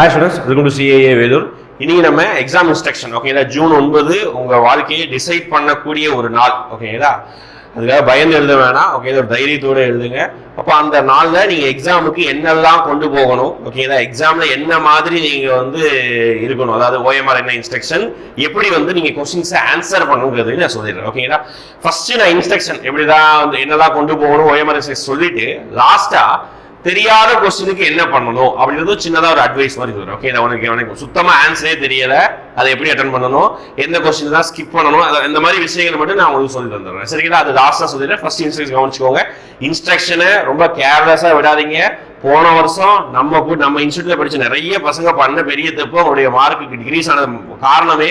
Hi students welcome to CAA Vellore. இன்னைக்கு நம்ம exam instruction ஓகேங்களா ஜூன் ஒன்பது உங்க வாழ்க்கையை டிசைட் பண்ணக்கூடிய ஒரு நாள் ஓகேங்களா அதுக்காக பயந்து எழுத வேணாம் ஓகே ஒரு தைரியத்தோட எழுதுங்க. அப்போ அந்த நாளில் நீங்க எக்ஸாமுக்கு என்னெல்லாம் கொண்டு போகணும் ஓகேங்களா எக்ஸாம்ல என்ன மாதிரி நீங்க வந்து இருக்கணும்? அதாவது ஓஎம்ஆர் என்ன இன்ஸ்ட்ரக்ஷன் எப்படி வந்து நீங்க கொஸ்டின்ஸை ஆன்சர் பண்ணுங்கிறது நான் சொல்லிடுறேன் ஓகேங்களா ஃபர்ஸ்ட் நான் இன்ஸ்ட்ரக்ஷன் எப்படிதான் வந்து என்னெல்லாம் கொண்டு போகணும் ஓஎம்ஆர் சொல்லிட்டு லாஸ்டா தெரியாத கொஸ்டினுக்கு என்ன பண்ணணும் அப்படின்றது சின்னதா ஒரு அட்வைஸ் மாதிரி சொல்றேன். ஓகே நான் உனக்கு எனக்கு சுத்தமா ஆன்சரே தெரியல. அதை எப்படி அட்டன் பண்ணணும்? எந்த கொஸ்டின் தான் ஸ்கிப் பண்ணணும்? அதை இந்த மாதிரி விஷயங்கள் மட்டும் நான் உங்களுக்கு சொல்லி தந்துடுறேன். சரிங்களா? அது லாஸ்டா சொல்லிடுறேன். ஃபர்ஸ்ட் இன்ஸ்ட்ரக்ஷன் கவனிச்சுக்கோங்க. இன்ஸ்ட்ரக்ஷனை ரொம்ப கேர்லெஸ்ஸா விடாதீங்க. போன வருஷம் நம்ம நம்ம இன்ஸ்டியூட்ல படிச்ச நிறைய பசங்க பண்ண பெரிய தப்பு அவங்களுடைய மார்க்கு டிகிரீஸ் ஆனது காரணமே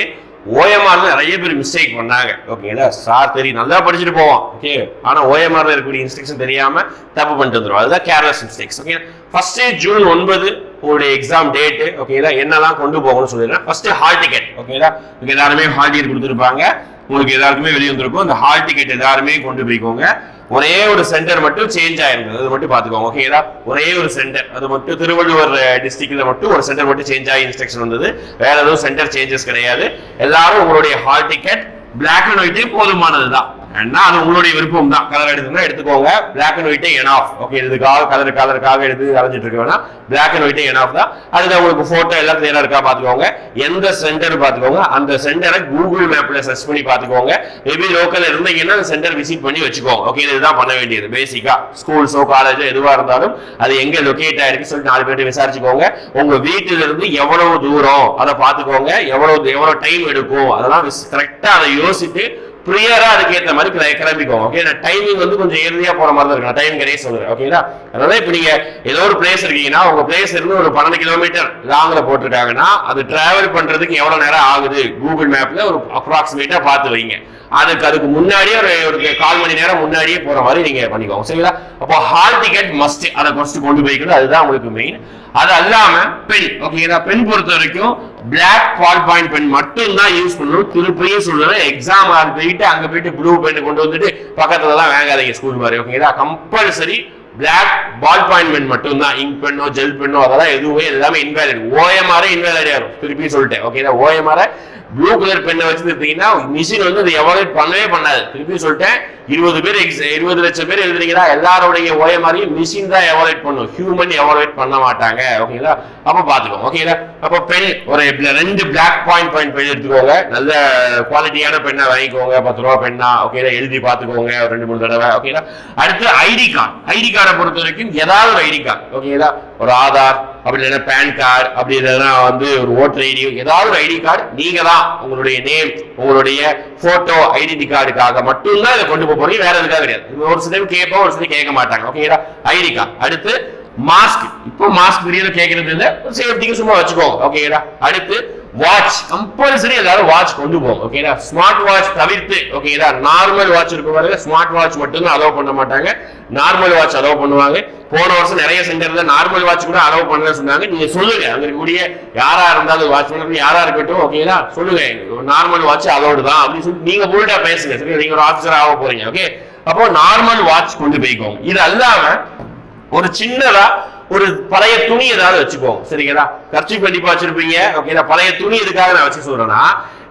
ஓஎம்ஆர்ல நிறைய பேர் மிஸ்டேக் பண்ணாங்க. ஓகேங்களா சார் தெரியும். நல்லா படிச்சுட்டு போவோம். ஓகே ஆனா ஓஎம்ஆர் இருக்கக்கூடிய இன்ஸ்ட்ரக்ஷன் தெரியாம தப்பு பண்ணிட்டு வந்துடும் அதுதான் careless mistakes okay first June ஒன்பது உங்களுடைய எக்ஸாம் டேட்டு ஓகேங்களா என்னெல்லாம் கொண்டு போகணும்னு சொல்லிடுறேன் ஃபர்ஸ்ட் ஹால் டிக்கெட் ஓகேங்களா எல்லாருமே ஹால் டிக்கெட் கொடுத்துருப்பாங்க. உங்களுக்கு எல்லாருக்குமே வெளியே வந்திருக்கும். அந்த ஹால் டிக்கெட் எல்லாருமே கொண்டு போய்க்கோங்க. ஒரே ஒரு சென்டர் மட்டும் சேஞ்ச் ஆயிருந்தது அது மட்டும் பாத்துக்கோங்க ஓகேங்களா ஒரே ஒரு சென்டர் அது மட்டும் திருவள்ளுவர் டிஸ்ட்ரிக்ட்ல மட்டும் ஒரு சென்டர் மட்டும் சேஞ்ச் ஆகி இன்ஸ்ட்ரக்ஷன் வந்தது. வேற எதுவும் சென்டர் சேஞ்சஸ் கிடையாது. எல்லாரும் உங்களுடைய ஹால் டிக்கெட் பிளாக் அண்ட் ஒயிட்டே போதுமானது தான் ஏன்னா அது உங்களுடைய விருப்பம் தான் கலர் எடுத்துனா எடுத்துக்கோங்க. பிளாக் அண்ட் ஒயிட்டே என் ஆஃப் ஓகே இதுக்காக கலர் கலருக்காக எடுத்து அரைஞ்சிட்டு இருக்க வேணாம். பிளாக் அண்ட் ஒயிட்டே என் ஆஃப் தான். அதுல உங்களுக்கு போட்டோ எல்லாம் கிளியரா இருக்கா பாத்துக்கோங்க எந்த சென்டர் பாத்துக்கோங்க அந்த சென்டரை கூகுள் மேப்ல சர்ச் பண்ணி பாத்துக்கோங்க மேபி லோக்கல் இருந்தீங்கன்னா அந்த சென்டர் விசிட் பண்ணி வச்சுக்கோங்க. ஓகே இதுதான் பண்ண வேண்டியது பேசிக்கா ஸ்கூல்ஸோ காலேஜோ எதுவா இருந்தாலும் அது எங்க லொகேட் ஆயிருக்கு சொல்லிட்டு நாலு பேர்ட்ட விசாரிச்சுக்கோங்க. உங்க வீட்டுல இருந்து எவ்வளவு தூரம் அதை பாத்துக்கோங்க எவ்வளவு எவ்வளவு டைம் எடுக்கும். அதெல்லாம் கரெக்டா அதை யோசித்து ப்ரியரா அதுக்கு ஏற்ற மாதிரி கிளம்பிக்கோங்க ஓகே டைமிங் வந்து கொஞ்சம் ஏர்லியா போற மாதிரி தான் இருக்கும். டைம் கிடையாது சொல்லுறேன் ஓகேங்களா அதனால இப்ப நீங்க ஏதோ ஒரு பிளேஸ் இருக்கீங்கன்னா உங்க பிளேஸ் இருந்து ஒரு பன்னெண்டு கிலோமீட்டர் லாங்ல போட்டிருக்காங்கன்னா அது டிராவல் பண்றதுக்கு எவ்வளவு நேரம் ஆகுது? கூகுள் மேப்ல ஒரு அப்ராக்சிமேட்டா பார்த்து வைங்க. அதுக்கு அதுக்கு முன்னாடியே ஒரு ஒரு கால் மணி நேரம் முன்னாடியே போற மாதிரி நீங்க பண்ணிக்கோங்க சரிங்களா? அப்போ ஹால் டிக்கெட் மஸ்ட் அதை ஃபர்ஸ்ட் கொண்டு போய்க்கணும் அதுதான் உங்களுக்கு மெயின் அது அல்லாம பெண் ஓகேங்களா பெண் பொறுத்த வரைக்கும் பிளாக் பால் பாயிண்ட் பென் மட்டும் தான் யூஸ் பண்ணணும் திருப்பியும் சொல்லணும் எக்ஸாம் போயிட்டு அங்கே போயிட்டு ப்ளூ பென் கொண்டு வந்துட்டு பக்கத்துல தான் வாங்காதீங்க ஸ்கூல் மாதிரி. ஓகேங்களா compulsory black ball point pen மட்டும் தான் இங்க் பென்னோ ஜெல் பென்னோ அதெல்லாம் எதுவுமே எல்லாமே இன்வேலிட் ஓஎம்ஆர் இன்வேலிட் ஆகும் திருப்பி சொல்லிட்டேன். ஓகேங்களா ஓஎம்ஆர் ப்ளூ கலர் பெண்ணை வச்சுருந்தீங்கன்னா மிஷின் வந்து அதை எவாலுவேட் பண்ணவே பண்ணாது. திருப்பி சொல்லிட்டேன். இருபது பேர் ex- இருபது லட்சம் பேர் எழுதுறீங்களா எல்லாரோடைய ஓஎம்ஆரையும் மிஷின் தான் எவாலுவேட் பண்ணும். ஹியூமன் எவாலுவேட் பண்ண மாட்டாங்க. ஓகேங்களா அப்ப பாத்துக்கோங்க. ஓகேங்களா அப்ப பெண் ஒரு ரெண்டு பிளாக் பாயிண்ட் பாயிண்ட் பெண் எடுத்துக்கோங்க. நல்ல குவாலிட்டியான பெண்ணா வாங்கிக்கோங்க. பத்து ரூபா பெண்ணா ஓகேங்களா எழுதி பாத்துக்கோங்க. ஒரு ரெண்டு மூணு தடவை. ஓகேங்களா அடுத்து ஐடி கார்டு ஐடி கார்டு பொறுத்த வரைக்கும் ஏதாவது ஒரு ஐடி கார்டு. ஓகேங்களா ஒரு ஆதார் அப்படி இல்லைன்னா பேன் கார்டு அப்படி இல்லைன்னா வந்து ஒரு ஓட்டர் ஐடி ஏதாவது ஒரு ஐடி கார்டு. நீங்க தான் உங்களுடைய நேம் உங்களுடைய போட்டோ ஐடென்டி கார்டுக்காக மட்டும்தான் இதை கொண்டு போக போறீங்க வேற எதுக்காக கிடையாது. ஒரு சில கேட்போம் ஒரு சில கேட்க மாட்டாங்க. ஓகேங்களா ஐடி கார்டு. அடுத்து மாஸ்க் இப்போ மாஸ்க் வெளியில கேட்கறது இல்லை சேஃப்டிக்கு சும்மா வச்சுக்கோங்க ஓகேங்களா அடுத்து வாட்ச் கம்பல்சரி எல்லாரும் வாட்ச் கொண்டு போவோம். ஓகேங்களா ஸ்மார்ட் வாட்ச் தவிர்த்து ஓகேங்களா நார்மல் வாட்ச் இருக்கும் பாருங்க ஸ்மார்ட் வாட்ச் மட்டும் தான் அலோவ் பண்ண மாட்டாங்க. நார்மல் வாட்ச் அலோவ் பண்ணுவாங்க. போன வருஷம் நிறைய சென்டர்ல நார்மல் வாட்ச் கூட அலோவ் பண்ணல சொன்னாங்க. நீங்க சொல்லுங்க. அங்க இருக்கக்கூடிய யாரா இருந்தாலும் வாட்ச் பண்ணி யாரா இருக்கட்டும் ஓகேங்களா சொல்லுங்க. நார்மல் வாட்ச் அலோடு தான். அப்படின்னு சொல்லி நீங்க போல்டா பேசுங்க. சரி நீங்க ஒரு ஆஃபீஸர் ஆக போறீங்க. ஓகே அப்போ நார்மல் வாட்ச் கொண்டு போய்க்கோங்க இது அல்லாம ஒரு சின்னதா ஒரு பழைய துணி ஏதாவது வச்சுக்கோங்க சரிங்களா? கர்ச்சி கண்டிப்பா வச்சிருப்பீங்க. ஓகேங்களா? பழைய துணி எதுக்காக நான் வச்சு சொல்றேன்னா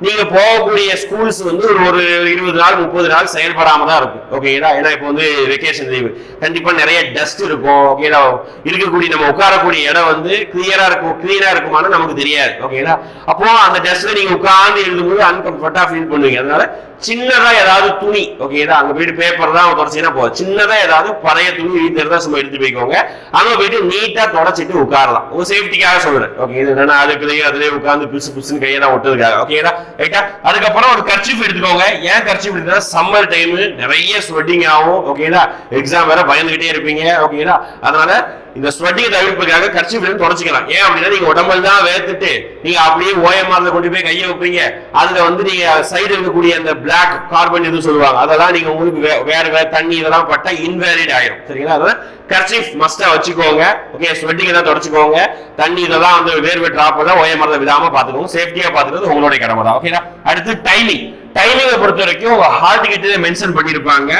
நீங்க போகக்கூடிய ஸ்கூல்ஸ் வந்து ஒரு இருபது நாள் முப்பது நாள் செயல்படாம தான் இருக்கும். ஓகேடா ஏன்னா இப்போ வந்து வெக்கேஷன் லீவு கண்டிப்பா நிறைய டஸ்ட் இருக்கும். ஓகேடா இருக்கக்கூடிய நம்ம உட்காரக்கூடிய இடம் வந்து கிளியரா இருக்கும் கிளீனா இருக்குமான்னு நமக்கு தெரியாது. ஓகேடா அப்போ அந்த டஸ்ட்ல நீங்க உட்கார்ந்து எழுதும்போது அன்கம்ஃபர்டா ஃபீல் பண்ணுவீங்க. அதனால சின்னதா ஏதாவது துணி ஓகேடா அங்க போயிட்டு பேப்பர் தான் தொடச்சினா போதும். சின்னதா ஏதாவது பழைய துணி வீட்டுல இருந்தா சும்மா எடுத்து போய்க்கோங்க. அங்க போயிட்டு நீட்டா தொடச்சிட்டு உட்காரலாம். உங்க சேஃப்டிக்காக சொல்றேன். ஓகே என்னன்னா அதுக்குள்ளேயே அதுலயே உட்காந்து பிசு புதுசுன்னு கையெல்லாம் ஒட்டுறதுக்காக. ஓகேடா ரைட்டா அதுக்கப்புறம் ஒரு கர்ச்சிஃப் எடுத்துக்கோங்க. ஏன் கர்ச்சிஃப் எடுத்தா? சம்மர் டைம் நிறைய ஸ்வெட்டிங் ஆகும் ஓகேங்களா எக்ஸாம் வேற பயந்துகிட்டே இருப்பீங்க ஓகேங்களா அதனால இந்த ஸ்வெட்டிங் தவிர்ப்புக்காக கர்ச்சிஃப் எடுத்து தொடச்சிக்கலாம். ஏன் அப்படின்னா நீங்க உடம்புல தான் வேர்த்துட்டு நீங்க அப்படியே ஓஎம்ஆர்ல கொண்டு போய் கையை வைப்பீங்க. அதுல வந்து நீங்க சைடு இருக்கக்கூடிய அந்த பிளாக் கார்பன் எதுவும் சொல்லுவாங்க. அதெல்லாம் நீங்க உங்களுக்கு வே- வேற வேற தண்ணி இதெல்லாம் பட்டா இன்வேலிட் ஆயிரும். சரிங்களா? அதனால கர்ச்சிஃப் மஸ்டா வச்சுக்கோங்க. ஓகே ஸ்வெட்டிங் தான் தொடச்சுக்கோங்க. தண்ணி இதெல்லாம் வந்து வேர்வை டிராப் எல்லாம் ஓஎம்ஆர்ல விடாம பாத்துக்கோங்க சேஃப்டியா பாத்துக்கிறது உங்களுடைய கடமை தான். ஓகேனா அடுத்து டைமிங் டைமிங்கை பொறுத்த வரைக்கும் உங்க ஹால் டிக்கெட் மென்ஷன் பண்ணிருப்பாங்க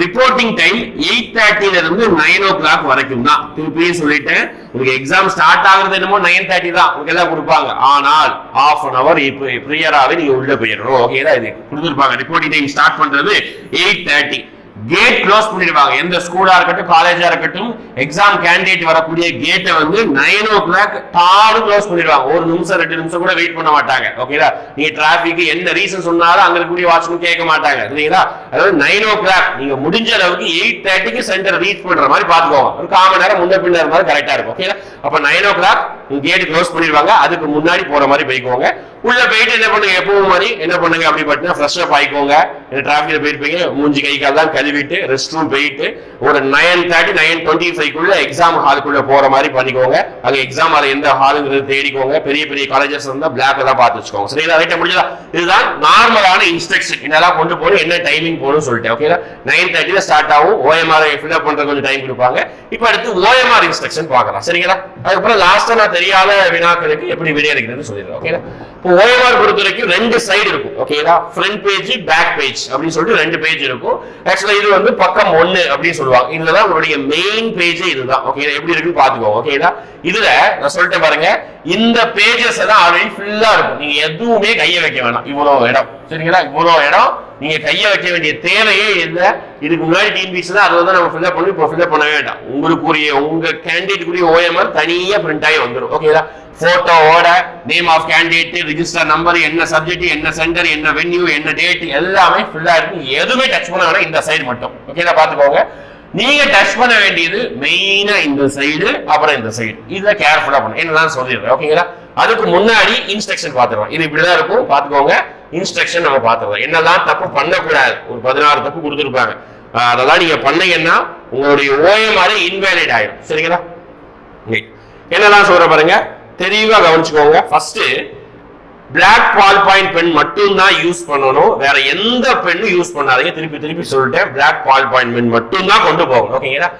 ரிப்போர்ட்டிங் டைம் எயிட் தேர்ட்டில இருந்து நைன் ஓ கிளாக் வரைக்கும் தான். திருப்பியும் சொல்லிட்டேன். உங்களுக்கு எக்ஸாம் ஸ்டார்ட் ஆகுறது என்னமோ நைன் தேர்ட்டி தான். உங்களுக்கு எல்லாம் கொடுப்பாங்க. ஆனால் ஆஃப் அன் அவர் இப்போ ப்ரியராகவே நீங்க உள்ள போயிடணும். தான் இது. கொடுத்துருப்பாங்க. ரிப்போர்ட்டிங் டைம் ஸ்டார்ட் பண்றது எயிட் தேர்ட்டி கேட் க்ளோஸ் பண்ணிடுவாங்க. எந்த ஸ்கூலா இருக்கட்டும் காலேஜா இருக்கட்டும் எக்ஸாம் கேண்டிடேட் வரக்கூடிய கேட்டை வந்து நைன் ஓ கிளாக் தாடு க்ளோஸ் பண்ணிடுவாங்க. ஒரு நிமிஷம் ரெண்டு நிமிஷம் கூட வெயிட் பண்ண மாட்டாங்க. ஓகேங்களா நீங்க டிராபிக் என்ன ரீசன் சொன்னாலும் அங்க இருக்கக்கூடிய வாட்ச்மேன் கேட்க மாட்டாங்க. இல்லைங்களா அதாவது நைன் ஓ கிளாக் நீங்க முடிஞ்ச அளவுக்கு எயிட் தேர்ட்டிக்கு சென்டர் ரீச் பண்ற மாதிரி பாத்துக்கோங்க ஒரு காமன் நேரம் முன்ன பின்ன இருந்தாலும் கரெக்டா இருக்கும். ஓகேங்களா அப்ப nine o'clock gate close பண்ணிடுவாங்க. அதுக்கு முன்னாடி போற மாதிரி போய்க்கோங்க. உள்ள போயிட்டு என்ன பண்ணுங்க? எப்பவும் மாதிரி என்ன பண்ணுங்க? அப்படி பார்த்தீங்கன்னா ஃப்ரெஷ் அப் ஆயிக்கோங்க. போயிட்டு போயிருப்பீங்க? மூஞ்சி கை கால் தான் கழுவி கழுவிட்டு ரெஸ்ட் ரூம் போயிட்டு ஒரு நைன் தேர்ட்டி நைன் டுவெண்ட்டி ஃபைவ்க்குள்ள எக்ஸாம் ஹாலுக்குள்ள போற மாதிரி பண்ணிக்கோங்க. அங்க எக்ஸாம் ஹால் எந்த ஹாலுங்கிறது தேடிக்கோங்க. பெரிய பெரிய காலேஜஸ் இருந்தா பிளாக் தான் பார்த்து வச்சுக்கோங்க சரிங்களா? ரைட்டா முடிஞ்சதா? இதுதான் நார்மலான இன்ஸ்ட்ரக்ஷன் என்னெல்லாம் கொண்டு போகணும் என்ன டைமிங் போகணும்னு சொல்லிட்டேன். ஓகேங்களா நைன் தேர்ட்டில ஸ்டார்ட் ஆகும். ஓஎம்ஆர் ஃபில்அப் பண்ற கொஞ்சம் டைம் கொடுப்பாங்க. இப்போ அடுத்து ஓஎம்ஆர் இன்ஸ்ட்ரக்ஷன் பார்க்கலாம். சரிங்களா? அதுக்கப்புறம் லாஸ்டா நான் தெரியாத வினாக்களுக்கு எப்படி விடை சொல்லிடுறேன். ஓகேங்களா இப்போ ஓஎம்ஆர் பொறுத்த வரைக்கும் ரெண்டு சைடு இருக்கும். ஓகேங்களா ஃப்ரண்ட் பேஜ் பேக் பேஜ் அப்படின்னு சொல்லிட்டு ரெண்டு பேஜ் இருக்கும். ஆக்சுவலா இது வந்து பக்கம் ஒன்னு அப்படின்னு சொல்லுவாங்க. இதுலதான் உங்களுடைய மெயின் பேஜே இதுதான். ஓகே எப்படி இருக்குன்னு பாத்துக்கோங்க ஓகேங்களா இதுல நான் சொல்லிட்டேன் பாருங்க. இந்த பேஜஸ் எல்லாம் ஆல்ரெடி ஃபுல்லா இருக்கும். நீங்க எதுவுமே கைய வைக்க வேணாம். இவ்வளவு இடம். சரிங்களா? இவ்வளவு இடம். நீங்க கையை வைக்க வேண்டிய தேவையே இல்லை. இதுக்கு முன்னாடி டிஎன்பிசி தான் அதை வந்து நம்ம ஃபில்அப் பண்ணி இப்போ ஃபில்அப் பண்ண வேண்டாம். உங்களுக்குரிய உங்க கேண்டிடேட்டுக்குரிய ஓஎம்ஆர் தனியா பிரிண்ட் ஆகி வந்துடும் ஓகேங்களா போட்டோவோட name of candidate register number என்ன சப்ஜெக்ட் என்ன சென்டர் என்ன வென்யூ என்ன டேட் எல்லாமே ஃபுல்லா இருக்கு. எதுவுமே டச் பண்ண வேணாம். இந்த சைடு மட்டும். ஓகேங்களா பாத்துக்கோங்க நீங்க டச் பண்ண வேண்டியது மெயினா இந்த சைடு அப்புறம் இந்த சைடு இதை கேர்ஃபுல்லா பண்ணணும். என்னதான் சொல்லிடுறேன் ஓகேங்களா அதுக்கு முன்னாடி இன்ஸ்ட்ரக்ஷன் பாத்துருவோம் இது இப்படிதான் இருக்கும். பாத்துக்கோங்க இன்ஸ்ட்ரக்ஷன் நம்ம பாத்துருவோம் என்னெல்லாம் தப்பு பண்ணக்கூடாது. ஒரு பதினாறு தப்பு கொடுத்துருப்பாங்க. அதெல்லாம் நீங்க பண்ணீங்கன்னா உங்களுடைய ஓஎம்ஆர் இன்வேலிட் ஆயிடும் சரிங்களா? Okay. என்னெல்லாம் சொல்ற பாருங்க. தெளிவா கவனிச்சுக்கோங்க. First black ball point pen மட்டும் தான் யூஸ் பண்ணணும். வேற எந்த பெண்ணும் யூஸ் பண்ணாதீங்க. திருப்பி திருப்பி சொல்லிட்டேன். பிளாக் பால் பாயிண்ட் பென் மட்டும் தான் கொண்டு போகணும். ஓகேங்களா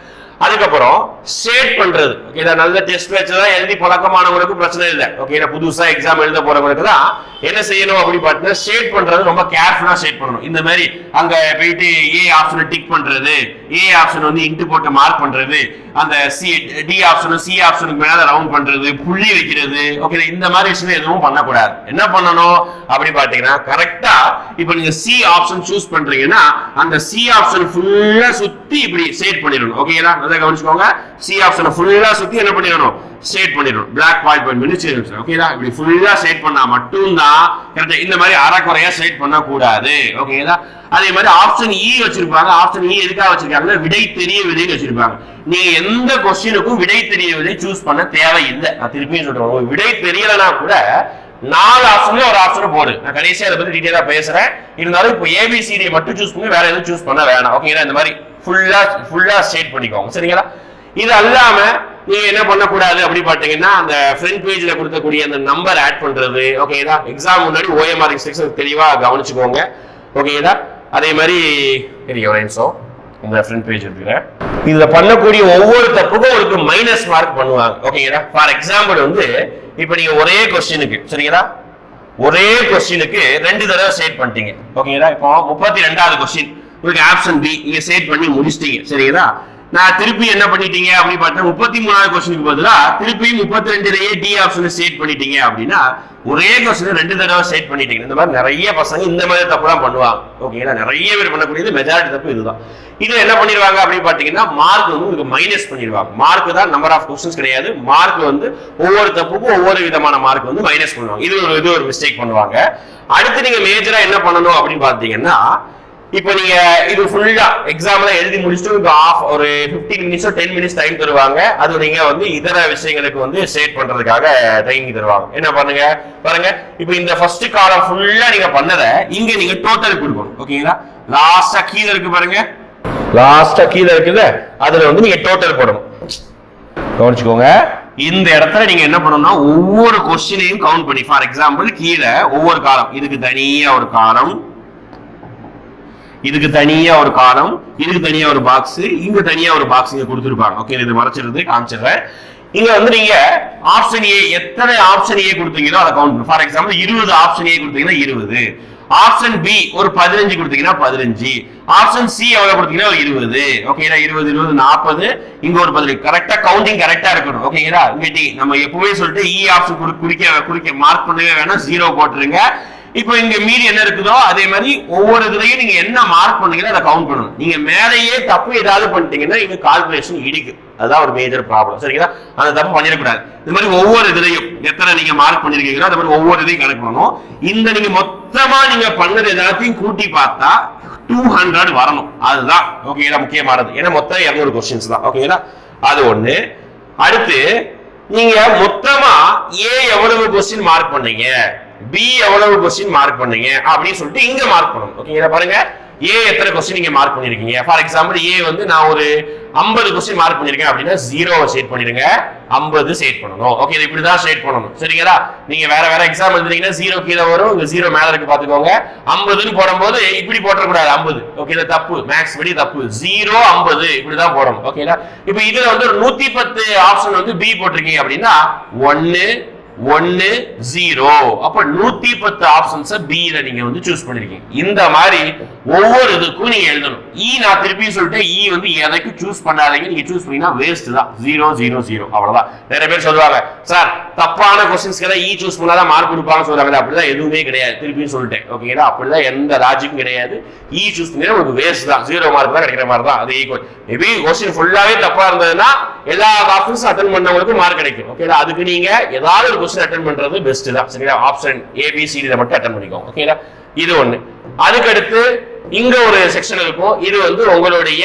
அதுக்கப்புறம் ஷேட் பண்றது. ஓகேதா நல்ல டெஸ்ட் வச்சுதான் எழுதி பழக்கமானவங்களுக்கு பிரச்சனை இல்லை. ஓகேங்களா புதுசா எக்ஸாம் எழுத போறவங்களுக்கு தான் என்ன செய்யணும் அப்படி பார்த்தீங்கன்னா ஷேட் பண்றது ரொம்ப கேர்ஃபுல்லா ஷேட் பண்ணணும். இந்த மாதிரி அங்க போயிட்டு ஏ ஆப்ஷனை டிக் பண்றது ஏ ஆப்ஷன் வந்து இன்ட்டு போட்டு மார்க் பண்றது அந்த சி டி ஆப்ஷனும் சி ஆப்ஷனுக்கு மேல ரவுண்ட் பண்றது புள்ளி வைக்கிறது. ஓகே இந்த மாதிரி விஷயம் எதுவும் பண்ணக்கூடாது. என்ன பண்ணணும் அப்படி பாத்தீங்கன்னா கரெக்டா இப்போ நீங்க சி ஆப்ஷன் சூஸ் பண்றீங்கன்னா அந்த சி ஆப்ஷன் ஃபுல்லா சுத்தி இப்படி ஷேட் பண்ணிடணும். ஓகேங்களா நல்லா கவனிச்சுக்கோங்க. சி ஆப்ஷனை ஃபுல்லா சுத்தி என்ன பண்ணிடணும்? ஸ்டேட் பண்ணிடணும். பிளாக் பாயிண்ட் பண்ணி ஷேட் ஓகேதா இப்படி ஃபுல்லா ஸ்டேட் பண்ணா மட்டும்தான் கரெக்டா இந்த மாதிரி அறக்குறையா ஸ்டேட் பண்ணக்கூடாது. ஓகேதா அதே மாதிரி ஆப்ஷன் இ e வச்சிருப்பாங்க. ஆப்ஷன் இ e எதுக்காக வச்சிருக்காங்க விடை தெரிய விதைன்னு வச்சிருப்பாங்க. நீங்க எந்த கொஸ்டினுக்கும் விடை தெரிய விதை சூஸ் பண்ண தேவையில்லை. நான் திருப்பியும் சொல்றேன். விடை தெரியலனா கூட நாலு ஆப்ஷன்ல ஒரு ஆப்ஷன் போடு. நான் கடைசியா அதை பத்தி டீட்டெயிலா பேசுறேன். இருந்தாலும் இப்போ ஏபிசிடி மட்டும் சூஸ் பண்ணி. வேற எதுவும் சூஸ் பண்ண வேணாம். ஓகேங்களா இந்த மாதிரி ஃபுல்லா ஃபுல்லா ஸ்டேட் பண்ணிக்கோங்க. சரிங்களா? இது அல்லாம நீங்க என்ன பண்ணக்கூடாது அப்படி பாத்தீங்கன்னா அந்த ஃப்ரண்ட் பேஜ்ல கொடுக்கக்கூடிய அந்த நம்பர் ஆட் பண்றது ஓகேதா எக்ஸாம் முன்னாடி ஓஎம்ஆர் இன்ஸ்ட்ரக்ஷன் தெளிவா கவனிச்சுக்கோங்க. ஓகேதா அதே மாதிரி பெரிய ஒரு நிமிஷம் இந்த ஃப்ரண்ட் பேஜ் இருக்குங்க இதுல பண்ணக்கூடிய ஒவ்வொரு தப்புக்கும் உங்களுக்கு மைனஸ் மார்க் பண்ணுவாங்க. ஓகேங்களா ஃபார் எக்ஸாம்பிள் வந்து இப்போ நீங்க ஒரே கொஸ்டினுக்கு சரிங்களா? ஒரே கொஸ்டினுக்கு ரெண்டு தடவை ஸ்டேட் பண்ணிட்டீங்க. ஓகேங்களா இப்போ முப்பத்தி ரெண்டாவது கொஸ்டின் உங்களுக்கு ஆப்ஷன் பி நீங்க சேட் பண்ணி முடிச்சிட்டீங்க. சரிங்களா? நான் திருப்பி என்ன பண்ணிட்டீங்க அப்படின்னு பார்த்தா முப்பத்தி மூணாவது கொஸ்டினுக்கு பதிலா திருப்பி முப்பத்தி ரெண்டுலயே டி ஆப்ஷன் சேட் பண்ணிட்டீங்க அப்படின்னா ஒரே கொஸ்டின் ரெண்டு தடவை சேட் பண்ணிட்டீங்க. இந்த மாதிரி நிறைய பசங்க இந்த மாதிரி தப்பு தான் பண்ணுவாங்க ஓகேங்களா நிறைய பேர் பண்ணக்கூடியது மெஜாரிட்டி தப்பு இதுதான். இது என்ன பண்ணிடுவாங்க அப்படின்னு பாத்தீங்கன்னா மார்க் வந்து உங்களுக்கு மைனஸ் பண்ணிடுவாங்க. மார்க் தான் நம்பர் ஆஃப் கொஸ்டின்ஸ் கிடையாது. மார்க் வந்து ஒவ்வொரு தப்புக்கும் ஒவ்வொரு விதமான மார்க் வந்து மைனஸ் பண்ணுவாங்க. இது ஒரு இது ஒரு மிஸ்டேக் பண்ணுவாங்க. அடுத்து நீங்க மேஜரா என்ன பண்ணணும் அப்படின்னு பாத்தீங்கன்னா இப்போ நீங்க இது ஃபுல்லா எக்ஸாம்ல எழுதி முடிச்சுட்டு ஒரு ஆஃப் ஒரு 15 மினிட்ஸோ டென் மினிட்ஸ் டைம் தருவாங்க. அது நீங்க வந்து இதர விஷயங்களுக்கு வந்து ஸ்டேட் பண்றதுக்காக ட்ரைனிங் தருவாங்க. என்ன பண்ணுங்க? பாருங்க. இப்போ இந்த ஃபர்ஸ்ட் காலம் ஃபுல்லா நீங்க பண்ணதை இங்க நீங்க டோட்டல் கொடுக்கணும். ஓகேங்களா லாஸ்டா கீழே இருக்கு பாருங்க. லாஸ்டா கீழே இருக்குல்ல? அதுல வந்து நீங்க டோட்டல் போடணும். கவனிச்சுக்கோங்க. இந்த இடத்துல நீங்க என்ன பண்ணணும்னா ஒவ்வொரு கொஸ்டினையும் கவுண்ட் பண்ணி. ஃபார் எக்ஸாம்பிள் கீழே ஒவ்வொரு காலம் இதுக்கு தனியா ஒரு காலம் இதுக்கு தனியா ஒரு காலம் இதுக்கு தனியா ஒரு பாக்ஸ் இங்க தனியா ஒரு பாக்ஸ் இங்க கொடுத்துருப்பாங்க. ஓகே இது மறைச்சிருந்து காமிச்சிடுறேன். இங்க வந்து நீங்க ஆப்ஷன் ஏ எத்தனை ஆப்ஷன் ஏ கொடுத்தீங்களோ அதை கவுண்ட் ஃபார் எக்ஸாம்பிள் இருபது ஆப்ஷன் ஏ கொடுத்தீங்கன்னா இருபது. ஆப்ஷன் பி ஒரு பதினஞ்சு கொடுத்தீங்கன்னா பதினஞ்சு. ஆப்ஷன் சி எவ்வளவு கொடுத்தீங்கன்னா இருபது. ஓகேங்களா இருபது இருபது நாற்பது இங்க ஒரு பதினஞ்சு. கரெக்டா கவுண்டிங் கரெக்டா இருக்கணும். ஓகேங்களா இங்க டி நம்ம எப்பவுமே சொல்லிட்டு e இ ஆப்ஷன் குடிக்க குடிக்க மார்க் பண்ணவே வேணாம். ஜீரோ போட்டுருங்க. இப்போ இங்க மீதி என்ன இருக்குதோ அதே மாதிரி ஒவ்வொரு இதுலயும் நீங்க என்ன மார்க் பண்ணீங்களோ அதை கவுண்ட் பண்ணணும். நீங்க மேலேயே தப்பு ஏதாவது பண்ணிட்டீங்கன்னா இங்க கால்குலேஷன் இடிக்கும். அதுதான் ஒரு மேஜர் ப்ராப்ளம் சரிங்களா? அந்த தப்பு பண்ணிடக்கூடாது. இது மாதிரி ஒவ்வொரு இதுலயும் எத்தனை நீங்க மார்க் பண்ணிருக்கீங்களோ அது மாதிரி ஒவ்வொரு இதையும் கணக்கு பண்ணணும். இந்த நீங்க மொத்தமா நீங்க பண்ணது எல்லாத்தையும் கூட்டி பார்த்தா டூ ஹண்ட்ரட் வரணும். அதுதான். ஓகேங்களா முக்கியமானது. ஏன்னா மொத்தம் இரநூறு கொஸ்டின்ஸ் தான். ஓகேங்களா அது ஒண்ணு. அடுத்து நீங்க மொத்தமா ஏ எவ்வளவு கொஸ்டின் மார்க் பண்ணீங்க? பி எவ்வளவு கொஸ்டின் மார்க் பண்ணீங்க? அப்படின்னு சொல்லிட்டு இங்க மார்க் பண்ணணும். ஓகேங்களா பாருங்க. ஏ எத்தனை கொஸ்டின் நீங்க மார்க் பண்ணிருக்கீங்க? ஃபார் எக்ஸாம்பிள் ஏ வந்து நான் ஒரு 50 கொஸ்டின் மார்க் பண்ணிருக்கேன் அப்படின்னா ஜீரோவை ஷேட் பண்ணிடுங்க. ஐம்பது ஷேட் பண்ணணும். ஓகே இது இப்படிதான் செட் பண்ணணும். சரிங்களா? நீங்க வேற வேற எக்ஸாம் எழுதுறீங்கன்னா ஜீரோ கீழே வரும். உங்க ஜீரோ மேல இருக்கு பாத்துக்கோங்க 50ன்னு போடும்போது இப்படி போட்டக்கூடாது 50 ஓகே இது தப்பு. மேக்ஸ் படி தப்பு. ஜீரோ 50 இப்படிதான் போடணும். ஓகேங்களா இப்போ இதுல வந்து ஒரு நூத்தி பத்து ஆப்ஷன் வந்து பி போட்டிருக்கீங்க அப்படின்னா ஒன்னு ஒன்னு ஜீரோ அப்ப நூத்தி பத்து ஆப்ஷன்ஸ் பில நீங்க வந்து சூஸ் பண்ணிருக்கீங்க. இந்த மாதிரி ஒவ்வொரு இதுக்கும் நீங்க எழுதணும். இ நான் திருப்பி சொல்லிட்டேன். இ வந்து எதைக்கும் சூஸ் பண்ணாதீங்க. நீங்க சூஸ் பண்ணீங்கன்னா வேஸ்ட் தான். ஜீரோ ஜீரோ ஜீரோ அவ்வளவுதான். நிறைய பேர் சொல்லுவாங்க சார் தப்பான கொஸ்டின்ஸ்க்கு எல்லாம் இ சூஸ் பண்ணாதான் மார்க் கொடுப்பாங்கன்னு சொல்றாங்க அப்படிதான் எதுவுமே கிடையாது. திருப்பியும் சொல்லிட்டேன். ஓகேங்களா அப்படிதான் எந்த லாஜிக்கும் கிடையாது. இ சூஸ் பண்ணி உங்களுக்கு வேஸ்ட் தான். ஜீரோ மார்க் தான் கிடைக்கிற மாதிரி தான். அது ஈக்குவல் மேபி கொஸ்டின் ஃபுல்லாகவே தப்பாக இருந்ததுன்னா எல்லா ஆப்ஷன்ஸும் அட்டன் பண்ணவங்களுக்கும் மார்க் கிடைக்கும். ஓகேங்களா அதுக்கு நீங்கள் ஏதாவது ஒரு கொஸ்டின் அட்டன் பண்ணுறது பெஸ்ட் தான். சரிங்களா? ஆப்ஷன் ஏபிசிடியில் மட்டும் அட்டன் பண்ணிக்கோங்க. ஓகேங்களா இது ஒன்று அதுக்கடுத்து இங்கே ஒரு செக்ஷன் இருக்கும். இது வந்து உங்களுடைய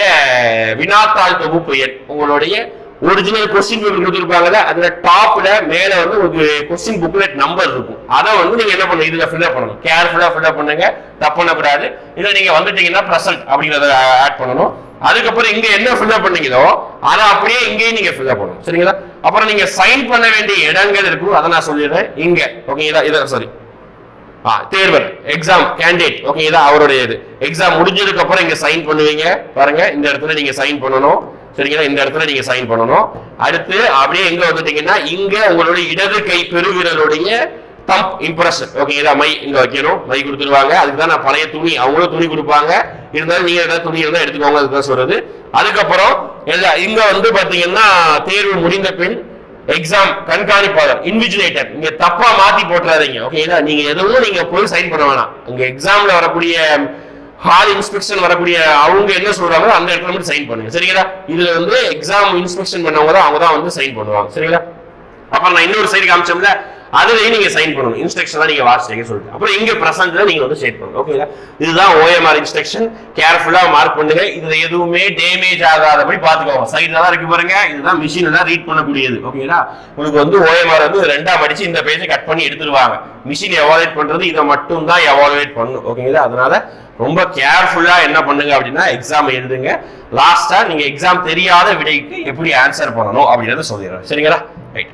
வினாத்தாள் தொகுப்பு எண். உங்களுடைய ஒரிஜினல் கொஸ்டின் பேப்பர் கொடுத்துருப்பாங்கல்ல அதுல டாப்ல மேல வந்து ஒரு கொஸ்டின் புக்லெட் நம்பர் இருக்கும். அதை வந்து நீங்க என்ன பண்ணுங்க இதுல ஃபில்அப் பண்ணணும். கேர்ஃபுல்லா ஃபில்அப் பண்ணுங்க. தப்பு பண்ணக்கூடாது. இதுல நீங்க வந்துட்டீங்கன்னா ப்ரெசன்ட் அப்படிங்கறத ஆட் பண்ணணும். அதுக்கப்புறம் இங்க என்ன ஃபில்அப் பண்ணீங்களோ அதை அப்படியே இங்கேயும் நீங்க ஃபில்அப் பண்ணணும். சரிங்களா? அப்புறம் நீங்க சைன் பண்ண வேண்டிய இடங்கள் இருக்கும். அதை நான் சொல்லிடுறேன். இங்க. ஓகேங்களா இதை சாரி ஆ, தேர்வர் எக்ஸாம் கேண்டிடேட் ஓகே அவருடைய இது எக்ஸாம் முடிஞ்சதுக்கு அப்புறம் இங்க சைன் பண்ணுவீங்க. பாருங்க இந்த இடத்துல நீங்க சைன் பண்ணணும். சரிங்களா? இந்த இடத்துல நீங்க சைன் பண்ணணும். அடுத்து அப்படியே எங்க வந்துட்டீங்கன்னா இங்க உங்களுடைய இடது கை பெருவிரலுடைய தம்ப் இம்ப்ரெஷன் ஓகேங்களா மை இங்க வைக்கணும். மை கொடுத்துருவாங்க. அதுக்கு தான் நான் பழைய துணி அவங்களும் துணி கொடுப்பாங்க. இருந்தாலும் நீங்க ஏதாவது துணி இருந்தா எடுத்துக்கோங்க அதுதான் சொல்றது. அதுக்கப்புறம் எல்லா இங்க வந்து பாத்தீங்கன்னா தேர்வு முடிந்த பின் எக்ஸாம் கண்காணிப்பாளர் இன்விஜிலேட்டர் நீங்க தப்பா மாத்தி போட்டுறாதீங்க. ஓகேங்களா நீங்க எதுவும் நீங்க போய் சைன் பண்ண வேணாம். உங்க எக்ஸாம்ல வரக்கூடிய ஹால் இன்ஸ்பெக்ஷன் வரக்கூடிய அவங்க என்ன சொல்றாங்களோ அந்த இடத்துல மட்டும் சைன் பண்ணுங்க. சரிங்களா? இதுல வந்து எக்ஸாம் இன்ஸ்பெக்ஷன் பண்ணவங்க தான் அவங்க தான் வந்து சைன் பண்ணுவாங்க. சரிங்களா? அப்புறம் நான் இன்னொரு சைடு காமிச்சோம்ல அதுலயும் நீங்க சைன் பண்ணணும். இன்ஸ்ட்ரக்ஷன் நீங்க வாசிச்சீங்க சொல்லிட்டு. அப்புறம் இங்க பிரசன்ட்ல நீங்க வந்து ஸ்டேட் பண்ணணும். ஓகேங்களா இதுதான் ஓஎம்ஆர் இன்ஸ்ட்ரக்ஷன் கேர்ஃபுல்லா மார்க் பண்ணுங்க. இதுல எதுவுமே டேமேஜ் ஆகாதபடி பாத்துக்கோங்க சைட்ல தான் இருக்கு பாருங்க. இதுதான் மிஷின்ல தான் ரீட் பண்ணக்கூடியது. ஓகேங்களா உங்களுக்கு வந்து ஓஎம்ஆர் வந்து ரெண்டா மடிச்சு இந்த பேஜை கட் பண்ணி எடுத்துருவாங்க. மிஷின் எவாலுவேட் பண்றது இதை மட்டும் தான் எவாலுவேட் பண்ணும் ஓகேங்களா அதனால ரொம்ப கேர்ஃபுல்லா என்ன பண்ணுங்க அப்படின்னா எக்ஸாம் எழுதுங்க. லாஸ்டா நீங்க எக்ஸாம் தெரியாத விடைக்கு எப்படி ஆன்சர் பண்ணணும் அப்படின்றத சொல்லிடுறேன். சரிங்களா? ரைட்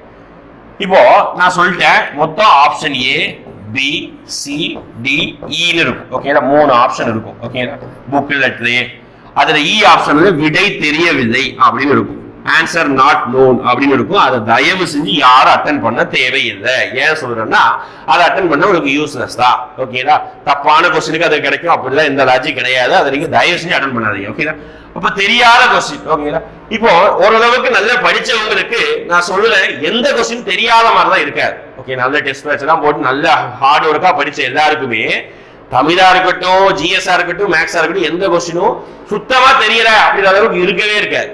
இப்போ நான் சொல்லிட்டேன் மொத்தம் option A B C D இன்னு இருக்கும். ஓகேங்களா மூணு ஆப்ஷன் இருக்கும். ஓகேங்களா புக்லெட்லயே அதுல இ ஆப்ஷன் வந்து விடை தெரியவில்லை அப்படின்னு இருக்கும். ஆன்சர் நாட் நோன் அப்படின்னு இருக்கும். அதை தயவு செஞ்சு யாரும் அட்டன் பண்ண தேவையில்லை. ஏன் சொல்றேன்னா அதை அட்டன் பண்ண உங்களுக்கு யூஸ்லெஸ் தான். ஓகேதா தப்பான கொஸ்டினுக்கு அது கிடைக்கும். அப்படிலாம் எந்த லாஜிக் கிடையாது. அதை நீங்க தயவு செஞ்சு அட்டன் பண்ணாதீங்க. ஓகேங்களா அப்ப தெரியாத கொஸ்டின் ஓகேங்களா இப்போ ஓரளவுக்கு நல்லா படிச்சவங்களுக்கு நான் சொல்லுறேன் எந்த கொஸ்டின் தெரியாத மாதிரி தான் இருக்காது. ஓகே நல்ல டெஸ்ட் மேட்ச் எல்லாம் போட்டு நல்ல ஹார்ட் ஒர்க்கா படிச்ச எல்லாருக்குமே தமிழா இருக்கட்டும் ஜிஎஸ்ஆ இருக்கட்டும் மேக்ஸா இருக்கட்டும் எந்த கொஸ்டினும் சுத்தமா தெரியல அப்படின்ற அளவுக்கு இருக்கவே இருக்காது.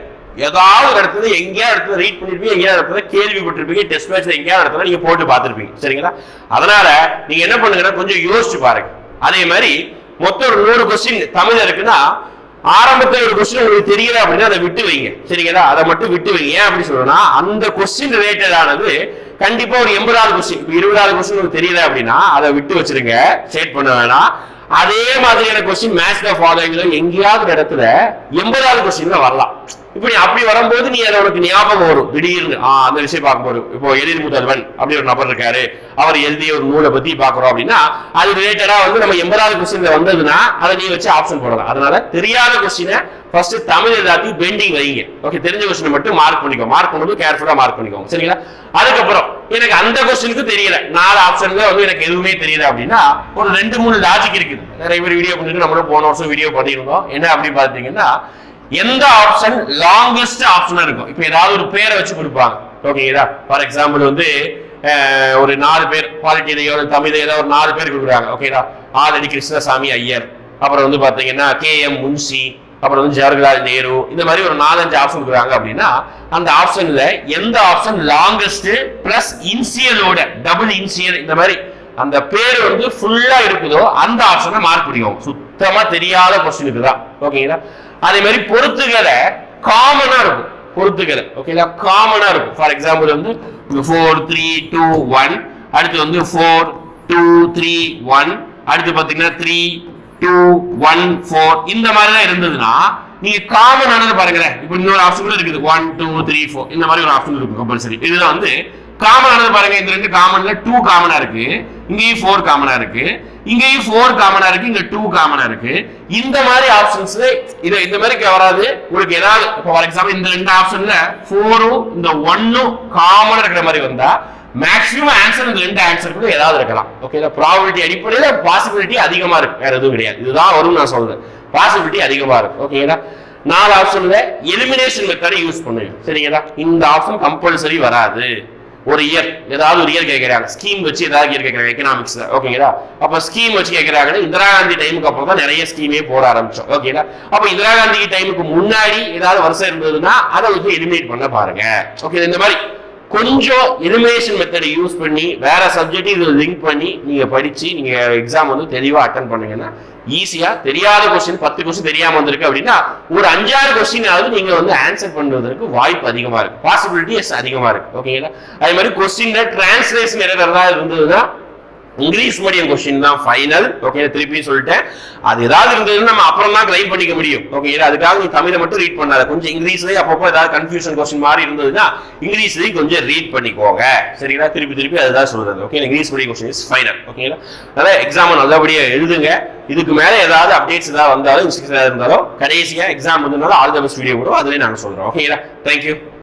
ஏதாவது ஒரு இடத்துல எங்கேயா இடத்துல ரீட் பண்ணிருப்பீங்க எங்கேயாவது இடத்துல கேள்விப்பட்டிருப்பீங்க டெஸ்ட் மேட்ச் எங்கேயாவது இடத்துல நீங்க போட்டு பார்த்துருப்பீங்க. சரிங்களா? அதனால நீங்க என்ன பண்ணுங்கன்னா கொஞ்சம் யோசிச்சு பாருங்க. அதே மாதிரி மொத்தம் ஒரு நூறு கொஸ்டின் தமிழ் இருக்குன்னா ஆரம்பத்தில் ஒரு கொஸ்டின் உங்களுக்கு தெரியல அப்படின்னா அதை விட்டு வைங்க. சரிங்களா? அதை மட்டும் விட்டு வைங்க. ஏன் அப்படின்னு சொல்லணும்னா அந்த கொஸ்டின் ரிலேட்டடானது கண்டிப்பா ஒரு எண்பதாவது கொஸ்டின் இப்போ இருபதாவது கொஸ்டின் உங்களுக்கு தெரியல அப்படின்னா அதை விட்டு வச்சிருங்க. சேட் பண்ண வேணாம். அதே மாதிரியான கொஸ்டின் மேட்ச் ஃபாலோயிங்ல எங்கேயாவது இடத்துல எண்பதாவது கொஸ்டின்ல வரலாம். இப்படி அப்படி வரும்போது நீ அதை உனக்கு ஞாபகம் வரும். திடீர்னு ஆஹ் அந்த விஷயம் பார்க்கும்போது இப்போ எழில் முதல்வன் அப்படி ஒரு நபர் இருக்காரு. அவர் எழுதிய ஒரு நூலை பத்தி பாக்குறோம் அப்படின்னா அது ரிலேட்டடா வந்து நம்ம எண்பதாவது கொஸ்டின்ல வந்ததுன்னா அதை நீ வச்சு ஆப்ஷன் போடலாம். அதனால தெரியாத கொஸ்டினை ஃபர்ஸ்ட் தமிழ் எல்லாத்தையும் பெண்டிங் வைங்க. ஓகே தெரிஞ்ச கொஸ்டினை மட்டும் மார்க் பண்ணிக்கோ. மார்க் பண்ணும்போது கேர்ஃபுல்லா மார்க் பண்ணிக்கோங்க. சரிங்களா? அதுக்கப்புறம் எனக்கு அந்த கொஸ்டினுக்கு தெரியல. நாலு ஆப்ஷன்ல வந்து எனக்கு எதுவுமே தெரியல அப்படின்னா ஒரு ரெண்டு மூணு லாஜிக் இருக்குது. நிறைய பேர் வீடியோ பண்ணிட்டு நம்மளும் போன வருஷம் வீடியோ பண்ணியிருந்தோம். என்ன அப்படி பார்த்தீங்கன்னா எந்த ஆப்ஷன் லாங்கஸ்ட் ஆப்ஷனா இருக்கும். இப்போ ஏதாவது ஒரு பேரை வச்சு கொடுப்பாங்க. ஓகேங்களா ஃபார் எக்ஸாம்பிள் வந்து ஒரு நாலு பேர் பாலிட்டியிலையோ தமிழையோ ஏதோ ஒரு நாலு பேர் கொடுக்குறாங்க. ஓகேடா ஆல்ரெடி கிருஷ்ணசாமி ஐயர். அப்புறம் வந்து பாத்தீங்கன்னா கே எம் முன்சி அப்புறம் வந்து ஜவஹர்லால் நேரு இந்த மாதிரி ஒரு நாலஞ்சு ஆப்ஷன் கொடுக்குறாங்க அப்படின்னா அந்த ஆப்ஷன்ல எந்த ஆப்ஷன் லாங்கஸ்ட் பிளஸ் இன்சியலோட டபுள் இன்சியல் இந்த மாதிரி அந்த பேர் வந்து ஃபுல்லா இருக்குதோ அந்த ஆப்ஷனை மார்க் பிடிக்கும் சுத்தமா தெரியாத கொஸ்டினுக்கு தான். ஓகேங்களா அதே மாதிரி பொறுத்துகளை காமனா இருக்கும். பொறுத்துகளை ஓகேங்களா காமனா இருக்கும். ஃபார் எக்ஸாம்பிள் வந்து ஃபோர் த்ரீ டூ ஒன் அடுத்து வந்து ஃபோர் டூ த்ரீ ஒன் அடுத்து பார்த்தீங்கன்னா த்ரீ டூ ஒன் ஃபோர் இந்த மாதிரி தான் இருந்ததுன்னா நீங்க காமன் ஆனது பாருங்களேன். இப்போ இன்னொரு ஆப்ஷன் கூட இருக்குது. ஒன் டூ த்ரீ ஃபோர் இந்த மாதிரி ஒரு ஆப்ஷன் இருக்கும் கம்பல்சரி இதுதான் வந்து காமன் ஆனது பாருங்க இந்த ரெண்டு காமன்ல டூ காமனா இருக்கு. இங்கேயும் ஃபோர் காமனா இருக்கு. இங்கேயும் ஃபோர் காமனா இருக்கு இங்க டூ காமனா இருக்கு. இந்த மாதிரி ஆப்ஷன்ஸ் இது இந்த மாதிரி வராது. உங்களுக்கு ஏதாவது இப்போ ஃபார் எக்ஸாம்பிள் இந்த ரெண்டு ஆப்ஷன்ல ஃபோரும் இந்த ஒன்னும் காமனா இருக்கிற மாதிரி வந்தா மேக்ஸிமம் ஆன்சர் இந்த ரெண்டு ஆன்சருக்குள்ள ஏதாவது இருக்கலாம். ஓகே ப்ராபபிலிட்டி அடிப்படையில் பாசிபிலிட்டி அதிகமா இருக்கு. வேற எதுவும் கிடையாது. இதுதான் வரும் நான் சொல்றேன். பாசிபிலிட்டி அதிகமா இருக்கு. ஓகேங்களா நாலு ஆப்ஷன்ல எலிமினேஷன் மெத்தடை யூஸ் பண்ணுவேன் சரிங்களா? இந்த ஆப்ஷன் கம்பல்சரி வராது. ஒரு இயர் ஏதாவது ஒரு இயர் கேட்குறாங்க ஸ்கீம் வச்சு ஏதாவது இயர் கேட்கறாங்க எக்கனாமிக்ஸ்ல ஓகேங்களா அப்ப ஸ்கீம் வச்சு கேட்கறாங்கன்னா இந்திரா காந்தி டைமுக்கு அப்புறம் தான் நிறைய ஸ்கீமே போட ஆரம்பிச்சோம். ஓகேங்களா அப்ப இந்திரா காந்தி டைமுக்கு முன்னாடி ஏதாவது வருஷம் இருந்ததுன்னா அதை வந்து எலிமினேட் பண்ண பாருங்க. ஓகே இந்த மாதிரி கொஞ்சம் எலிமினேஷன் மெத்தடை யூஸ் பண்ணி வேற சப்ஜெக்ட் இதில் லிங்க் பண்ணி நீங்க படிச்சு நீங்க எக்ஸாம் வந்து தெளிவா அட்டன் பண்ணீங்கன்னா ஈஸியா தெரியாத கொஸ்டின் பத்து கொஸ்டின் தெரியாம வந்திருக்கு அப்படின்னா ஒரு அஞ்சாறு கொஸ்டினாவது நீங்க வந்து ஆன்சர் பண்ணுவதற்கு வாய்ப்பு அதிகமா இருக்கு. பாசிபிலிட்டிஸ் அதிகமா இருக்கு. ஓகேங்களா அதே மாதிரி கொஸ்டின்ல டிரான்ஸ்லேஷன் ஏதாவது இருந்ததுன்னா இங்கிலீஷ் மீடியம் கொஸ்டின் தான் ஃபைனல் ஓகே திருப்பி சொல்லிட்டேன். அது ஏதாவது இருந்ததுன்னா நம்ம அப்புறம் தான் கிளைம் பண்ணிக்க முடியும். ஓகே அதுக்காக நீ தமிழை மட்டும் ரீட் பண்ணாத. கொஞ்சம் இங்கிலீஷ்லயே அப்பப்போ ஏதாவது கன்ஃபியூஷன் கொஸ்டின் மாதிரி இருந்ததுன்னா இங்கிலீஷ்லயும் கொஞ்சம் ரீட் பண்ணிக்கோங்க. சரிங்களா? திருப்பி திருப்பி அதுதான் சொல்றது. Okay English medium question is final ஓகேங்களா அதனால எக்ஸாம் நல்லபடியா எழுதுங்க. இதுக்கு மேல ஏதாவது அப்டேட்ஸ் ஏதாவது வந்தாலும் இருந்தாலும் கடைசியா எக்ஸாம் வந்ததுனால ஆல் த பெஸ்ட் வீடியோ கூட அதுவே நாங்கள் சொல்றோம். ஓகேங்களா தேங்க்யூ